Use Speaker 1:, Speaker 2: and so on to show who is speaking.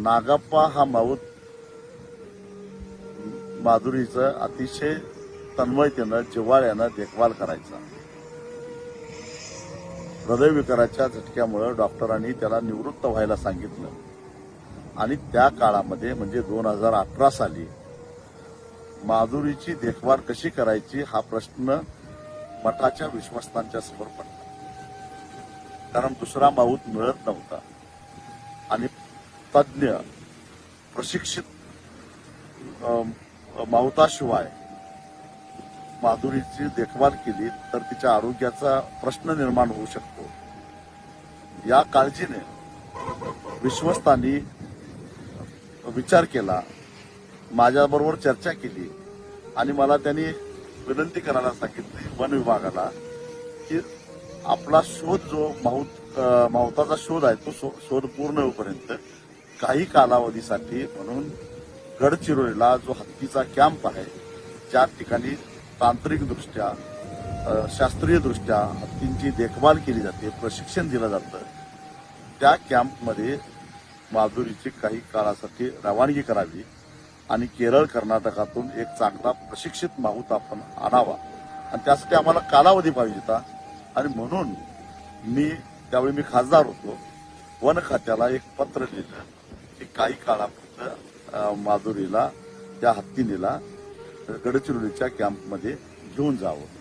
Speaker 1: नागाप्पा हा माऊत माधुरीचं अतिशय तन्मयतेनं जिव्हाळ्यानं देखभाल करायचा. हृदयविकाराच्या झटक्यामुळं डॉक्टरांनी त्याला निवृत्त व्हायला सांगितलं. आणि त्या काळामध्ये म्हणजे दोन हजार अठरा साली माधुरीची देखभाल कशी करायची हा प्रश्न मठाच्या विश्वस्तांच्या समोर पडला. कारण दुसरा माऊत मिळत नव्हता. आणि तज्ज्ञ प्रशिक्षित मावताशिवाय माधुरीची देखभाल केली तर तिच्या आरोग्याचा प्रश्न निर्माण होऊ शकतो. या काळजीने विश्वस्तांनी विचार केला माझ्याबरोबर चर्चा केली आणि मला त्यांनी विनंती करायला सांगितली वन विभागाला की आपला शोध जो माहुत मावताचा माहुताचा शोध आहे तो शोध पूर्ण होईपर्यंत काही कालावधीसाठी म्हणून गडचिरोलीला जो हत्तीचा कॅम्प आहे ज्या ठिकाणी तांत्रिकदृष्ट्या शास्त्रीयदृष्ट्या हत्तींची देखभाल केली जाते प्रशिक्षण दिलं जातं त्या कॅम्पमध्ये माधुरीची काही काळासाठी रवानगी करावी आणि केरळ कर्नाटकातून एक चांगला प्रशिक्षित माहूत आपण आणावा. आणि त्यासाठी आम्हाला कालावधी पाहिजे होता. आणि म्हणून मी त्यावेळी मी खासदार होतो वन खात्याला एक पत्र लिहिलं. की काही काळापुरतं माधुरीला त्या हत्तीनीला गडचिरोलीच्या कॅम्पमध्ये घेऊन जावं.